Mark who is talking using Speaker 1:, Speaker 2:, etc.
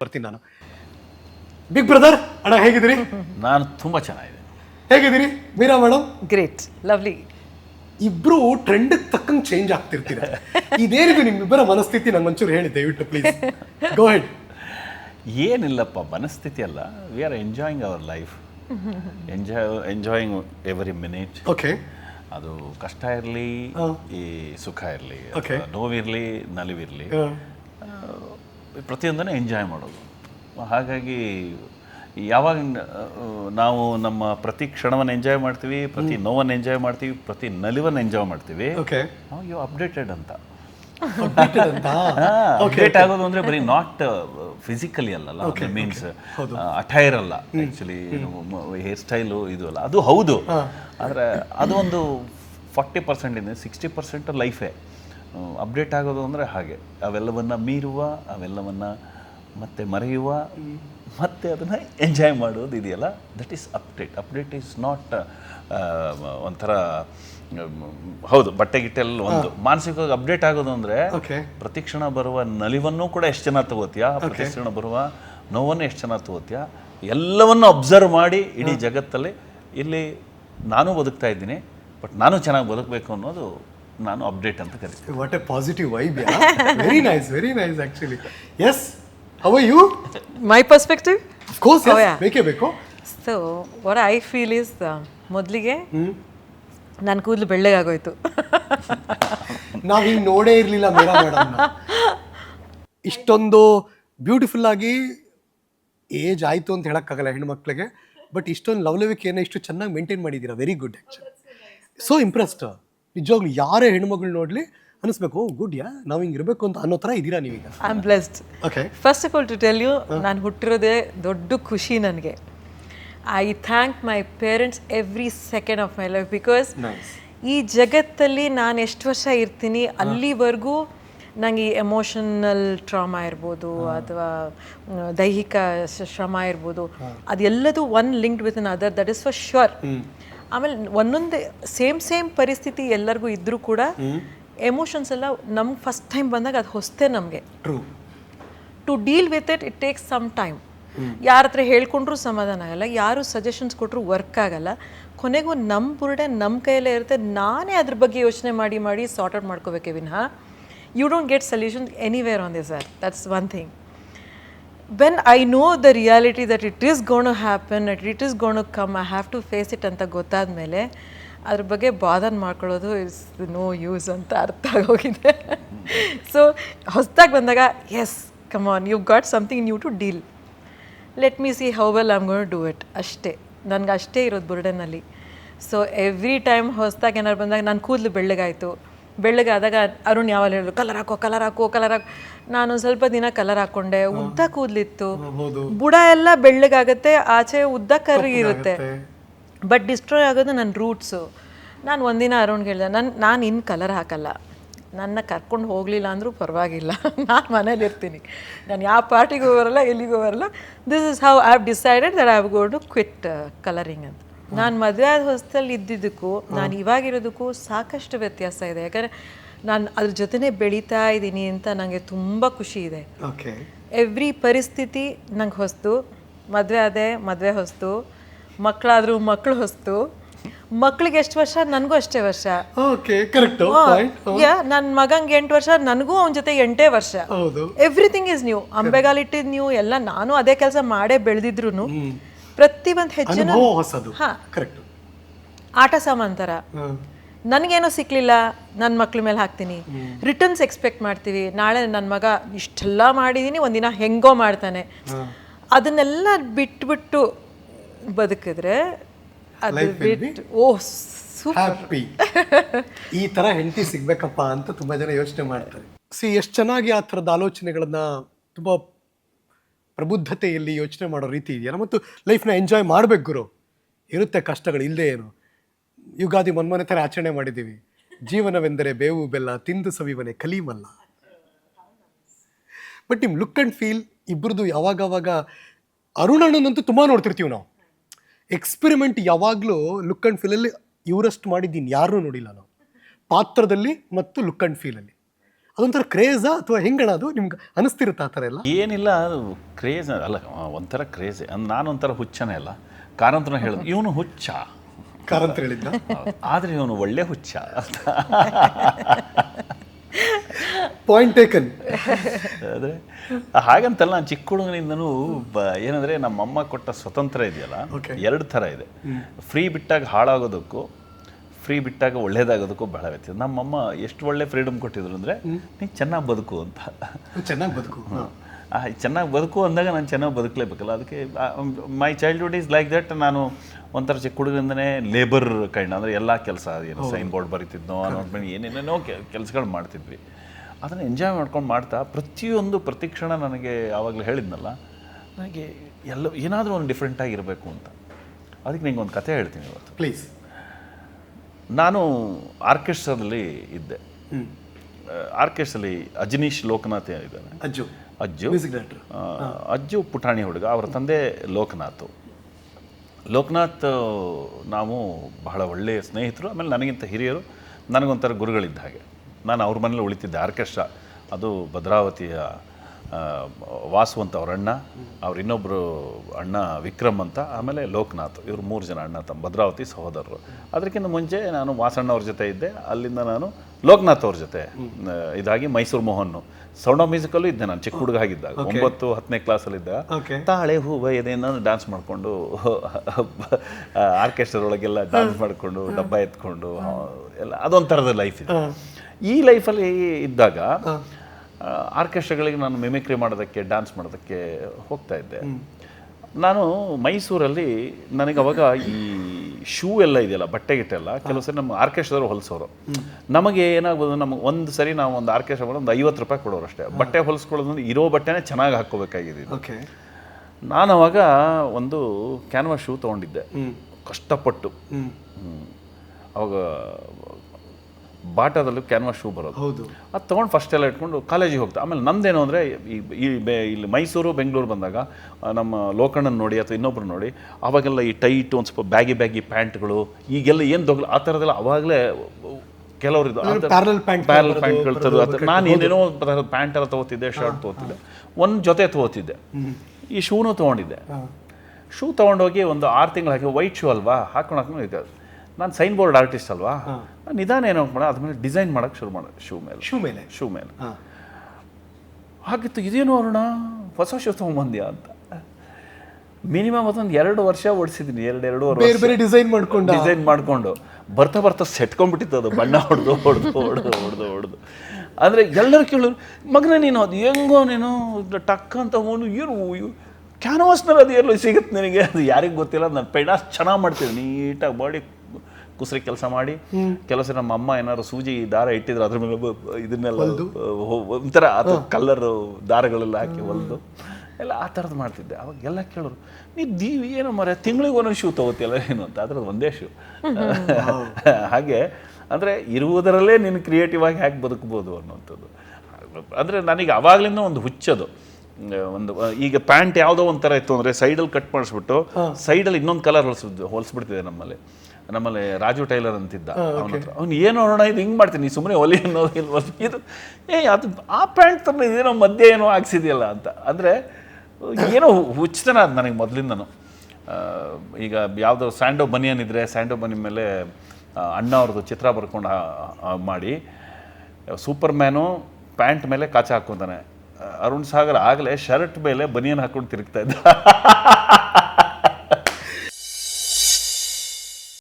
Speaker 1: ಬರ್ತೀನಿ ನಾನು. Big brother ಅಣ್ಣ ಹೇಗಿದ್ದೀರಿ?
Speaker 2: ನಾನು ತುಂಬ ಚೆನ್ನಾಗಿದೆ
Speaker 1: ಹೇಗಿದ್ದೀರಿ? ಮೀರಾ ಮೇಡಮ್
Speaker 3: ಗ್ರೇಟ್ ಲವ್ಲಿ
Speaker 1: ಇಬ್ರು ಟ್ರೆಂಡ್ ತಕ್ಕಂಗೆ ಚೇಂಜ್ ಆಗ್ತಿರ್ತೀರ. ಇದೇನಿದು ನಿಮ್ಮಿಬ್ಬರ ಮನಸ್ಥಿತಿ? ನಂಗೆ ಒಂಚೂರು ಹೇಳಿ ದಯವಿಟ್ಟು ಪ್ಲೀಸ್ ಗೋ ಹೆಡ್
Speaker 2: ಏನಿಲ್ಲಪ್ಪ ಮನಸ್ಥಿತಿ ಅಲ್ಲ. We are enjoying our life enjoy enjoying every minute
Speaker 1: okay
Speaker 2: ಅದು ಕಷ್ಟ ಇರಲಿ ಈ ಸುಖ ಇರಲಿ. ನೋವಿರಲಿ ನಲಿವಿರಲಿ ಪ್ರತಿಯೊಂದನ್ನು ಎಂಜಾಯ್ ಮಾಡೋದು. ಹಾಗಾಗಿ ಯಾವಾಗ ನಾವು ನಮ್ಮ ಪ್ರತಿ ಕ್ಷಣವನ್ನು ಎಂಜಾಯ್ ಮಾಡ್ತೀವಿ ಪ್ರತಿ ನೋವನ್ನು ಎಂಜಾಯ್ ಮಾಡ್ತೀವಿ ಪ್ರತಿ ನಲಿವನ್ನು ಎಂಜಾಯ್ ಮಾಡ್ತೀವಿ ನಾವು ಅಪ್ಡೇಟೆಡ್ ಅಂತ. ಅಪ್ಡೇಟ್ ಆಗೋದು ಅಂದ್ರೆ ಬರೀ ನಾಟ್ ಫಿಸಿಕಲಿ ಅಲ್ಲಲ್ಲ ಮೀನ್ಸ್ ಅಟೈರ್ ಅಲ್ಲ ಆಕ್ಚುಲಿ ಹೇರ್ ಸ್ಟೈಲು ಇದು ಅಲ್ಲ. ಅದು ಹೌದು. ಆದರೆ ಅದು ಒಂದು ಫಾರ್ಟಿ ಪರ್ಸೆಂಟ್ ಇದೆ ಸಿಕ್ಸ್ಟಿ ಪರ್ಸೆಂಟ್ ಲೈಫೇ ಅಪ್ಡೇಟ್ ಆಗೋದು ಅಂದರೆ ಹಾಗೆ. ಅವೆಲ್ಲವನ್ನ ಮೀರುವ ಅವೆಲ್ಲವನ್ನ ಮತ್ತೆ ಮರೆಯುವ ಮತ್ತೆ ಅದನ್ನು ಎಂಜಾಯ್ ಮಾಡೋದು ಇದೆಯಲ್ಲ? That is update update is not ಒಂಥರ ಹೌದು ಬಟ್ಟೆ ಗಿಟ್ಟೆಲ್ಲ ಒಂದು. ಮಾನಸಿಕವಾಗಿ ಅಪ್ಡೇಟ್ ಆಗೋದು ಅಂದರೆ
Speaker 1: ಓಕೆ
Speaker 2: ಪ್ರತಿ ಕ್ಷಣ ಬರುವ ನಲಿವನ್ನು ಕೂಡ ಎಷ್ಟು ಜನ ತಗೋತೀಯಾ? ಪ್ರತಿ ಕ್ಷಣ ಬರುವ ನೋವನ್ನು ಎಷ್ಟು ಜನ ತಗೋತೀಯಾ? ಎಲ್ಲವನ್ನು ಅಬ್ಸರ್ವ್ ಮಾಡಿ ಇಡೀ ಜಗತ್ತಲ್ಲಿ ಇಲ್ಲಿ ನಾನು ಬದುಕ್ತಾ ಇದ್ದೀನಿ ಬಟ್ ನಾನು ಚೆನ್ನಾಗಿ ಬದುಕಬೇಕು ಅನ್ನೋದು ನಾನು ಅಪ್ಡೇಟ್ ಅಂತ ಕರಿತೀನಿ.
Speaker 1: What a positive vibe very nice very nice actually yes how you
Speaker 3: my perspective
Speaker 1: course. ಬೇಕೇ ಬೇಕು.
Speaker 3: So what I feel is ಮೊದಲಿಗೆ ನನ್ನ ಕೂದಲು ಬೆಳ್ಳಗಾಗೋಯ್ತು.
Speaker 1: ನಾವು ಹಿಂಗ್ ನೋಡೇ ಇರಲಿಲ್ಲ ಮೀರಾ ಮೇಡಮ್ ಇಷ್ಟೊಂದು ಬ್ಯೂಟಿಫುಲ್ ಆಗಿ ಏಜ್ ಆಯಿತು ಅಂತ ಹೇಳೋಕ್ಕಾಗಲ್ಲ ಹೆಣ್ಮಕ್ಳಿಗೆ ಬಟ್ ಇಷ್ಟೊಂದು ಲವಲವಿಕೆಯನ್ನು ಇಷ್ಟು ಚೆನ್ನಾಗಿ ಮೇಂಟೈನ್ ಮಾಡಿದ್ದೀರಾ? Very good actually so impressed ನಿಜವಾಗ್ಲೂ ಯಾರೇ ಹೆಣ್ಮಗಳು ನೋಡಲಿ ಅನಿಸ್ಬೇಕು ಗುಡ್ ಯಾ? ನಾವು ಹಿಂಗೆ ಇರಬೇಕು ಅಂತ ಅನ್ನೋ ಥರ ಇದ್ದೀರಾ ನೀವೀಗ?
Speaker 3: I am blessed
Speaker 1: okay
Speaker 3: first of all to tell you ನಾನು ಹುಟ್ಟಿರೋದೇ ದೊಡ್ಡ ಖುಷಿ ನನಗೆ. I thank my parents every second of my life because ಈ ಜಗತ್ತಲ್ಲಿ ನಾನು ಎಷ್ಟು ವರ್ಷ ಇರ್ತೀನಿ ಅಲ್ಲಿವರೆಗೂ ನಂಗೆ ಈ ಎಮೋಷನಲ್ ಟ್ರಾಮಾ ಇರ್ಬೋದು ಅಥವಾ ದೈಹಿಕ ಶ್ರಮ ಇರ್ಬೋದು. ಅದೆಲ್ಲದೂ one linked with another that is for sure ಆಮೇಲೆ ಒಂದೊಂದು ಸೇಮ್ ಸೇಮ್ ಪರಿಸ್ಥಿತಿ ಎಲ್ಲರಿಗೂ ಇದ್ದರೂ ಕೂಡ ಎಮೋಷನ್ಸ್ ಎಲ್ಲ ನಮ್ಗೆ ಫಸ್ಟ್ ಟೈಮ್ ಬಂದಾಗ ಅದು ಹೊಸ್ತೇ ನಮಗೆ.
Speaker 1: True
Speaker 3: to deal with it it takes some time ಯಾರ ಹತ್ರ ಹೇಳ್ಕೊಂಡ್ರೂ ಸಮಾಧಾನ ಆಗಲ್ಲ, ಯಾರು ಸಜೆಷನ್ಸ್ ಕೊಟ್ಟರು ವರ್ಕ್ ಆಗಲ್ಲ. ಕೊನೆಗೂ ನಮ್ಮ ಬುರ್ಡೆ ನಮ್ಮ ಕೈಯಲ್ಲೇ ಇರುತ್ತೆ. ನಾನೇ ಅದ್ರ ಬಗ್ಗೆ ಯೋಚನೆ ಮಾಡಿ ಮಾಡಿ ಸಾರ್ಟ್ ಔಟ್ ಮಾಡ್ಕೋಬೇಕೆ ವಿನಃ you don't get solution anywhere on this sir that's one thing when I know the reality that it is gonna happen at it is gonna come I have to face it ಅಂತ ಗೊತ್ತಾದ ಮೇಲೆ ಅದ್ರ ಬಗ್ಗೆ ಬಾದನ್ ಮಾಡ್ಕೊಳ್ಳೋದು is no use ಅಂತ ಅರ್ಥ ಆಗೋಗಿದೆ. So ಹೊಸದಾಗಿ ಬಂದಾಗ yes come on you got something new to deal let me see how well I'm gonna do it ಅಷ್ಟೇ. ನನಗೆ ಅಷ್ಟೇ ಇರೋದು ಬುರ್ಡನಲ್ಲಿ ಸೊ ಎವ್ರಿ ಟೈಮ್ ಹೊಸ್ದಾಗಿ ಏನಾರು ಬಂದಾಗ ನಾನು ಕೂದಲು ಬೆಳ್ಳಗಾಯಿತು. ಬೆಳ್ಳಗಾದಾಗ ಅರುಣ್ ಯಾವಾಗ ಹೇಳಿದ್ರು ಕಲರ್ ಹಾಕೋ ಕಲರ್ ಹಾಕೋ ಕಲರ್ ಹಾಕೋ. ನಾನು ಸ್ವಲ್ಪ ದಿನ ಕಲರ್ ಹಾಕ್ಕೊಂಡೆ ಉದ್ದ ಕೂದಲಿತ್ತು. ಬುಡ ಎಲ್ಲ ಬೆಳ್ಳಗಾಗತ್ತೆ ಆಚೆ ಉದ್ದ ಕರ್ರಿ ಇರುತ್ತೆ. ಬಟ್ ಡಿಸ್ಟ್ರಾಯ್ ಆಗೋದು ನನ್ನ ರೂಟ್ಸು ನಾನು ಒಂದಿನ ಅರುಣ್ಗೆ ಹೇಳಿದೆ ನನ್ನ ನಾನು ಇನ್ನು ಕಲರ್ ಹಾಕಲ್ಲ. ನನ್ನ ಕರ್ಕೊಂಡು ಹೋಗಲಿಲ್ಲ ಅಂದರೂ ಪರವಾಗಿಲ್ಲ. ನಾನು ಮನೇಲಿ ಇರ್ತೀನಿ. ನಾನು ಯಾವ ಪಾರ್ಟಿಗೂ ಬರಲ್ಲ ಎಲ್ಲಿಗೂ ಬರಲ್ಲ. This is how I have decided that I have go to quit colouring ಅಂತ. ನಾನು ಮದುವೆ ಆದ ಹೊಸದಲ್ಲಿ ಇದ್ದಿದ್ದಕ್ಕೂ ನಾನು ಇವಾಗಿರೋದಕ್ಕೂ ಸಾಕಷ್ಟು ವ್ಯತ್ಯಾಸ ಇದೆ. ಯಾಕಂದರೆ ನಾನು ಅದ್ರ ಜೊತೆನೇ ಬೆಳೀತಾ ಇದ್ದೀನಿ ಅಂತ ನನಗೆ ತುಂಬ ಖುಷಿ ಇದೆ.
Speaker 1: ಓಕೆ
Speaker 3: ಎವ್ರಿ ಪರಿಸ್ಥಿತಿ ನಂಗೆ ಹೊಸ್ತು. ಮದುವೆ ಆದೆ ಮದುವೆ ಹೊಸ್ತು. ಮಕ್ಕಳಾದರೂ ಮಕ್ಕಳು ಹೊಸ್ತು. ಮಕ್ಳಿಗೆ ಎಷ್ಟು ವರ್ಷ? ನನಗೂ ಅಷ್ಟೇ ವರ್ಷ.
Speaker 1: ಓಕೆ ಕರೆಕ್ಟ್
Speaker 3: ಯಾ ನನ್ನ ಮಗಂಗೆ ಎಂಟು ವರ್ಷ ನನಗೂ ಅವನ ಜೊತೆ ಎಂಟೇ ವರ್ಷ. ಎವ್ರಿಥಿಂಗ್ ಇಸ್ ನ್ಯೂ ಅಂಬೆಗಾಲಿಟ್ಟಿದ್ ನ್ಯೂ ಎಲ್ಲ ನಾನು ಅದೇ ಕೆಲಸ ಮಾಡೇ ಬೆಳೆದಿದ್ರು ಪ್ರತಿ ಒಂದು
Speaker 1: ಹೆಚ್ಚಿನ
Speaker 3: ಹಾ.
Speaker 1: ಕರೆಕ್ಟ್
Speaker 3: ಆಟ ಸಾಮಾನ್ ಥರ ನನಗೇನೋ ಸಿಕ್ಲಿಲ್ಲ ನನ್ನ ಮಕ್ಳ ಮೇಲೆ ಹಾಕ್ತೀನಿ. ರಿಟರ್ನ್ಸ್ ಎಕ್ಸ್ಪೆಕ್ಟ್ ಮಾಡ್ತೀವಿ. ನಾಳೆ ನನ್ನ ಮಗ ಇಷ್ಟೆಲ್ಲ ಮಾಡಿದ್ದೀನಿ ಒಂದಿನ ಹೆಂಗೋ ಮಾಡ್ತಾನೆ. ಅದನ್ನೆಲ್ಲ ಬಿಟ್ಬಿಟ್ಟು ಬದುಕಿದ್ರೆ ಅದು ಬಿಟ್ಟು. ಓ
Speaker 1: ಹ್ಯಾಪಿ ಈ ತರ ಹೆಂಡತಿ ಸಿಗ್ಬೇಕಪ್ಪ ಅಂತ ತುಂಬಾ ಜನ ಯೋಚನೆ ಮಾಡ್ತಾರೆ. ಸಿ ಎಷ್ಟು ಚೆನ್ನಾಗಿ ಆ ಥರದ ಆಲೋಚನೆಗಳನ್ನ ತುಂಬ ಪ್ರಬುದ್ಧತೆಯಲ್ಲಿ ಯೋಚನೆ ಮಾಡೋ ರೀತಿ ಇದೆಯಲ್ಲ? ಮತ್ತು ಲೈಫ್ನ ಎಂಜಾಯ್ ಮಾಡ್ಬೇಕು ಗುರು. ಇರುತ್ತೆ ಕಷ್ಟಗಳು ಇಲ್ಲದೆ ಏನು? ಯುಗಾದಿ ಮೊನ್ಮೊನೆ ಥರ ಆಚರಣೆ ಮಾಡಿದ್ದೀವಿ. ಜೀವನವೆಂದರೆ ಬೇವು ಬೆಲ್ಲ ತಿಂದು ಸವಿವನೆ ಕಲೀಮಲ್ಲ. ಬಟ್ ನಿಮ್ಮ ಲುಕ್ ಆ್ಯಂಡ್ ಫೀಲ್ ಇಬ್ಬರದು ಯಾವಾಗವಾಗ ಅರುಣಣ್ಣನಂತೂ ತುಂಬ ನೋಡ್ತಿರ್ತೀವಿ ನಾವು. ಎಕ್ಸ್ಪೆರಿಮೆಂಟ್ ಯಾವಾಗಲೂ ಲುಕ್ ಆ್ಯಂಡ್ ಫೀಲಲ್ಲಿ ಇವರಷ್ಟು ಮಾಡಿದ್ದೀನಿ ಯಾರೂ ನೋಡಿಲ್ಲ ನಾವು ಪಾತ್ರದಲ್ಲಿ ಮತ್ತು ಲುಕ್ ಆ್ಯಂಡ್ ಫೀಲಲ್ಲಿ ಅದೊಂಥರ ಕ್ರೇಜಾ ಅಥವಾ ಹೆಂಗಣ ಅದು? ನಿಮ್ಗೆ ಅನಿಸ್ತಿರುತ್ತೆ ಆ ಥರ ಎಲ್ಲ?
Speaker 2: ಏನಿಲ್ಲ ಅದು ಕ್ರೇಜ್ ಅಲ್ಲ ಒಂಥರ ಕ್ರೇಜ್ ನಾನು ಒಂಥರ ಹುಚ್ಚನೇ ಅಲ್ಲ. ಕಾರಂತನ ಹೇಳಿದ್ ಇವನು ಹುಚ್ಚ.
Speaker 1: ಕಾರಂತ ಹೇಳಿದ್ದ
Speaker 2: ಆದರೆ ಇವನು ಒಳ್ಳೆ ಹುಚ್ಚ
Speaker 1: ಪಾಯಿಂಟ್ ಟೇಕನ್
Speaker 2: ಆದರೆ ಹಾಗಂತಲ್ಲ ನಾನು ಚಿಕ್ಕ ಹುಡುಗನಿಂದನೂ ಬ ಏನಂದರೆ ನಮ್ಮಮ್ಮ ಕೊಟ್ಟ ಸ್ವತಂತ್ರ ಇದೆಯಲ್ಲ ಎರಡು ಥರ ಇದೆ. ಫ್ರೀ ಬಿಟ್ಟಾಗ ಹಾಳಾಗೋದಕ್ಕೂ ಫ್ರೀ ಬಿಟ್ಟಾಗ ಒಳ್ಳೇದಾಗೋದಕ್ಕೂ ಬಹಳ ವ್ಯತ್ಯಾಸ. ನಮ್ಮಮ್ಮ ಎಷ್ಟು ಒಳ್ಳೆ ಫ್ರೀಡಮ್ ಕೊಟ್ಟಿದ್ರು ಅಂದರೆ ನೀನು ಚೆನ್ನಾಗಿ ಬದುಕು ಅಂತ.
Speaker 1: ಚೆನ್ನಾಗಿ ಬದುಕು
Speaker 2: ಚೆನ್ನಾಗಿ ಬದುಕು ಅಂದಾಗ ನಾನು ಚೆನ್ನಾಗಿ ಬದುಕಲೇಬೇಕಲ್ಲ ಅದಕ್ಕೆ my childhood is like that ನಾನು ಒಂಥರ ಚಿಕ್ಕ ಹುಡುಗರಿಂದನೇ ಲೇಬರ್ ಕೈಂಡ್ ಅಂದರೆ ಎಲ್ಲ ಕೆಲಸ ಏನು ಸೈನ್ ಬೋರ್ಡ್ ಬರೀತಿದ್ನೋ ಅನ್ನೋದ್ಮೇಲೆ ಏನೇನೇನೋ ಕೆಲಸಗಳು ಮಾಡ್ತಿದ್ವಿ. ಅದನ್ನು ಎಂಜಾಯ್ ಮಾಡ್ಕೊಂಡು ಮಾಡ್ತಾ ಪ್ರತಿಯೊಂದು ಪ್ರತಿಕ್ಷಣ ನನಗೆ ಆವಾಗಲೇ ಹೇಳಿದ್ನಲ್ಲ ನನಗೆ ಎಲ್ಲ ಏನಾದರೂ ಒಂದು ಡಿಫ್ರೆಂಟಾಗಿರಬೇಕು ಅಂತ. ಅದಕ್ಕೆ ನಿಮಗೆ ಒಂದು ಕತೆ ಹೇಳ್ತೀನಿ ಇವತ್ತು.
Speaker 1: ಪ್ಲೀಸ್
Speaker 2: ನಾನು ಆರ್ಕೆಸ್ಟ್ರಾದಲ್ಲಿ ಇದ್ದೆ. ಆರ್ಕೆಸ್ಟ್ರಲ್ಲಿ ಅಜನೀಶ್ ಲೋಕನಾಥ್ ಇದ್ದಾನೆ.
Speaker 1: ಅಜ್ಜು.
Speaker 2: ಅಜ್ಜು. ಅಜ್ಜು ಪುಟಾಣಿ ಹುಡುಗ ಅವರ ತಂದೆ ಲೋಕನಾಥ್. ಲೋಕನಾಥ್ ನಾವು ಬಹಳ ಒಳ್ಳೆಯ ಸ್ನೇಹಿತರು ಆಮೇಲೆ ನನಗಿಂತ ಹಿರಿಯರು ನನಗೊಂಥರ ಗುರುಗಳಿದ್ದ ಹಾಗೆ. ನಾನು ಅವ್ರ ಮನೇಲಿ ಉಳಿತಿದ್ದೆ ಆರ್ಕೆಸ್ಟ್ರಾ. ಅದು ಭದ್ರಾವತಿಯ ವಾಸು ಅಂತ ಅವ್ರ ಅಣ್ಣ ಅವ್ರ ಇನ್ನೊಬ್ಬರು ಅಣ್ಣ ವಿಕ್ರಮ್ ಅಂತ ಆಮೇಲೆ ಲೋಕನಾಥ್. ಇವರು ಮೂರು ಜನ ಅಣ್ಣ ತಮ್ಮ ಭದ್ರಾವತಿ ಸಹೋದರರು. ಅದಕ್ಕಿಂತ ಮುಂಚೆ ನಾನು ವಾಸಣ್ಣ ಅವ್ರ ಜೊತೆ ಇದ್ದೆ ಅಲ್ಲಿಂದ ನಾನು ಲೋಕನಾಥ್ ಅವ್ರ ಜೊತೆ ಇದಾಗಿ ಮೈಸೂರು ಮೋಹನ್ ಸೌಂಡ್ ಆಫ್ ಮ್ಯೂಸಿಕಲ್ಲೂ ಇದ್ದೆ ನಾನು ಚಿಕ್ಕ ಹುಡುಗ ಆಗಿದ್ದಾಗ. ಒಂಬತ್ತು ಹತ್ತನೇ ಕ್ಲಾಸಲ್ಲಿದ್ದಾಗ
Speaker 1: ಓಕೆ
Speaker 2: ತಾಳೆ ಹೂವು ಎದೆನ ಡ್ಯಾನ್ಸ್ ಮಾಡಿಕೊಂಡು ಆರ್ಕೆಸ್ಟ್ರಾ ಒಳಗೆಲ್ಲ ಡ್ಯಾನ್ಸ್ ಮಾಡಿಕೊಂಡು ಡಬ್ಬ ಎತ್ಕೊಂಡು ಎಲ್ಲ ಅದೊಂಥರದ ಲೈಫ್ ಇದೆ. ಈ ಲೈಫಲ್ಲಿ ಇದ್ದಾಗ ಆರ್ಕೆಸ್ಟ್ರಾಗಳಿಗೆ ನಾನು ಮಿಮಿಕ್ರಿ ಮಾಡೋದಕ್ಕೆ ಡ್ಯಾನ್ಸ್ ಮಾಡೋದಕ್ಕೆ ಹೋಗ್ತಾ ಇದ್ದೆ. ನಾನು ಮೈಸೂರಲ್ಲಿ ನನಗೆ ಅವಾಗ ಈ ಶೂ ಎಲ್ಲ ಇದೆಯಲ್ಲ ಬಟ್ಟೆ ಗಿಟ್ಟೆಲ್ಲ ಕೆಲವು ಸರಿ ನಮ್ಮ ಆರ್ಕೆಸ್ಟ್ರಾದವರು ಹೊಲಿಸೋರು. ನಮಗೆ ಏನಾಗ್ಬೋದು ನಮಗೆ ಒಂದು ಸರಿ ನಾವು ಒಂದು ಆರ್ಕೆಸ್ಟ್ರಾ ಒಂದು ಐವತ್ತು ರೂಪಾಯಿ ಕೊಡೋರು ಅಷ್ಟೇ. ಬಟ್ಟೆ ಹೊಲಿಸ್ಕೊಳ್ಳೋದಂದ್ರೆ ಇರೋ ಬಟ್ಟೆನೇ ಚೆನ್ನಾಗಿ ಹಾಕ್ಕೋಬೇಕಾಗಿದೆ
Speaker 1: ಓಕೆ.
Speaker 2: ನಾನು ಅವಾಗ ಒಂದು ಕ್ಯಾನ್ವಾಸ್ ಶೂ ತೊಗೊಂಡಿದ್ದೆ. ಕಷ್ಟಪಟ್ಟು. ಅವಾಗ ಬಾಟಾದಲ್ಲಿ ಕ್ಯಾನ್ವಾಸ್ ಶೂ ಬರೋದು.
Speaker 1: ಹೌದು.
Speaker 2: ಅದು ತೊಗೊಂಡು ಫಸ್ಟ್ ಎಲ್ಲ ಇಟ್ಕೊಂಡು ಕಾಲೇಜಿಗೆ ಹೋಗ್ತಾ. ಆಮೇಲೆ ನಮ್ದೇನು ಅಂದರೆ ಈ ಬೆ ಇಲ್ಲಿ ಮೈಸೂರು ಬೆಂಗಳೂರು ಬಂದಾಗ ನಮ್ಮ ಲೋಕಣ್ಣನ ನೋಡಿ ಅಥವಾ ಇನ್ನೊಬ್ರು ನೋಡಿ ಅವಾಗೆಲ್ಲ ಈ ಟೈಟ್ ಒಂದು ಸ್ವಲ್ಪ ಬ್ಯಾಗಿ ಬ್ಯಾಗಿ ಪ್ಯಾಂಟ್ಗಳು ಈಗೆಲ್ಲ ಏನು ದೊಗ್ಲು ಆ ಥರದೆಲ್ಲ ಅವಾಗಲೇ ಕೆಲವರು ಇದು
Speaker 1: ಪ್ಯಾರಲ್ ಪ್ಯಾಂಟ್
Speaker 2: ಪ್ಯಾರಲ್
Speaker 1: ಪ್ಯಾಂಟ್
Speaker 2: ಪ್ಯಾಂಟ್ಗಳು ತರೋದು ನಾನು ಏನೇನೋ ಪ್ಯಾಂಟ್ ಎಲ್ಲ ತೊಗೋತಿದ್ದೆ ಶರ್ಟ್ ತೊಗೋತಿದ್ದೆ. ಒಂದು ಜೊತೆ ತೊಗೋತಿದ್ದೆ. ಈ ಶೂನು ತೊಗೊಂಡಿದ್ದೆ. ಶೂ ತೊಗೊಂಡೋಗಿ ಒಂದು ಆರು ತಿಂಗಳು ಹಾಕಿ ವೈಟ್ ಶೂ ಅಲ್ವಾ ಹಾಕೊಂಡು ಹಾಕೊಂಡು ನಾನು ಸೈನ್ ಬೋರ್ಡ್ ಆರ್ಟಿಸ್ಟ್ ಅಲ್ವಾ ನಾನು ನಿಧಾನ ಏನೋ ಮಾಡೋಣ ಅದ್ರ ಮೇಲೆ ಡಿಸೈನ್ ಮಾಡೋಕ್ಕೆ ಶುರು ಮಾಡೋದು ಶೂ ಮೇಲೆ.
Speaker 1: ಶೂ ಮೇಲೆ?
Speaker 2: ಶೂ ಮೇಲೆ.
Speaker 1: ಹಾ.
Speaker 2: ಹಾಗಿತ್ತು ಇದೇನು ಅರುಣ? ಹೊಸ ಶೂ ತೊಗೊಂಬಂದ್ಯಾ ಅಂತ. ಮಿನಿಮಮ್ ಅದೊಂದು ಎರಡು ವರ್ಷ ಓಡಿಸಿದ್ದೀನಿ ಎರಡು ಎರಡು
Speaker 1: ಬೇರೆ
Speaker 2: ವರ್ಷ
Speaker 1: ಬೇರೆ ಡಿಸೈನ್ ಮಾಡ್ಕೊಂಡು?
Speaker 2: ಡಿಸೈನ್ ಮಾಡಿಕೊಂಡು. ಬರ್ತಾ ಬರ್ತಾ ಸೆಟ್ಕೊಂಡ್ಬಿಟ್ಟಿತ್ತು ಅದು ಬಣ್ಣ ಹೊಡೆದು ಹೊಡೆದು ಹೊಡೆದು ಹೊಡೆದು ಹೊಡೆದು. ಅಂದರೆ ಎಲ್ಲರೂ ಕೇಳೋರು ಮಗನೇ ನೀನು ಅದು ಹೆಂಗೋ ನೀನು ಟಕ್ ಅಂತ ಏನು ಕ್ಯಾನ್ವಾಸ್ನಲ್ಲಿ ಅದು ಎಲ್ಲೋ ಸಿಗುತ್ತೆ ನಿನಗೆ. ಅದು ಯಾರಿಗೆ ಗೊತ್ತಿಲ್ಲ ನಾನು ಪೆಡಾಸ್ ಚೆನ್ನಾಗಿ ಮಾಡ್ತೀವಿ ನೀಟಾಗಿ ಬಾಡಿ ಕುಸ್ರಿ ಕೆಲಸ ಮಾಡಿ ಕೆಲಸ ನಮ್ಮ ಅಮ್ಮ ಏನಾದ್ರು ಸೂಜಿ ದಾರ ಇಟ್ಟಿದ್ರು ಅದ್ರ ಮೇಲೆ ಇದನ್ನೆಲ್ಲ ಒಂಥರ ಅದು ಕಲ್ಲರು ದಾರಗಳೆಲ್ಲ ಹಾಕಿ ಹೊಲ್ದು. ಎಲ್ಲ ಆ ಥರದ್ದು ಮಾಡ್ತಿದ್ದೆ. ಅವಾಗ ಎಲ್ಲ ಕೇಳೋರು ನೀ ದೀವಿ ಏನು ಮರ ತಿಂಗಳಿಗೆ ಒಂದೊಂದು ಶೂ ತಗೋತಿಲ್ಲ ಏನು ಅಂತ. ಅದ್ರದ್ದು ಒಂದೇ ಶೂ ಹಾಗೆ ಅಂದರೆ ಇರುವುದರಲ್ಲೇ ನೀನು ಕ್ರಿಯೇಟಿವ್ ಆಗಿ ಹ್ಯಾಕ್ ಬದುಕ್ಬೋದು ಅನ್ನೋಂಥದ್ದು ಅಂದರೆ ನನಗೆ ಅವಾಗಲಿಂದ ಒಂದು ಹುಚ್ಚದು. ಒಂದು ಈಗ ಪ್ಯಾಂಟ್ ಯಾವುದೋ ಒಂಥರ ಇತ್ತು ಅಂದರೆ ಸೈಡಲ್ಲಿ ಕಟ್ ಮಾಡಿಸ್ಬಿಟ್ಟು ಸೈಡಲ್ಲಿ ಇನ್ನೊಂದು ಕಲರ್ ಹೊಲಿಸ್ಬಿಟ್ಟು ಹೊಲಿಸ್ಬಿಡ್ತಿದೆ ನಮ್ಮಲ್ಲಿ. ನಮ್ಮಲ್ಲಿ ರಾಜು ಟೈಲರ್ ಅಂತಿದ್ದ. ಅವನ ಹತ್ರ ಅವ್ನು ಏನು ನೋಡೋಣ ಇದು ಹಿಂಗೆ ಮಾಡ್ತೀನಿ ಸುಮ್ಮನೆ ಒಲಿ ಅನ್ನೋದು ಇದು ಏ ಅದು ಆ ಪ್ಯಾಂಟ್ ಥರ ಇದೇನೋ ಮಧ್ಯೆ ಏನೋ ಹಾಕ್ಸಿದೆಯಲ್ಲ ಅಂತ. ಅಂದರೆ ಏನೋ ಹುಚ್ಚತನ ಅದು ನನಗೆ ಮೊದಲಿಂದನು. ಈಗ ಯಾವುದೋ ಸ್ಯಾಂಡೋ ಬನಿಯನ್ ಇದ್ದರೆ ಸ್ಯಾಂಡೋ ಬನಿ ಮೇಲೆ ಅಣ್ಣ ಅವ್ರದ್ದು ಚಿತ್ರ ಬರ್ಕೊಂಡು ಮಾಡಿ ಸೂಪರ್ ಮ್ಯಾನು ಪ್ಯಾಂಟ್ ಮೇಲೆ ಕಾಚ ಹಾಕ್ಕೊಂತಾನೆ. ಅರುಣ್ ಸಾಗರ್ ಆಗಲೇ ಶರ್ಟ್ ಮೇಲೆ ಬನಿಯನ್ ಹಾಕೊಂಡು ತಿರುಗ್ತಾ ಇದ್ದ.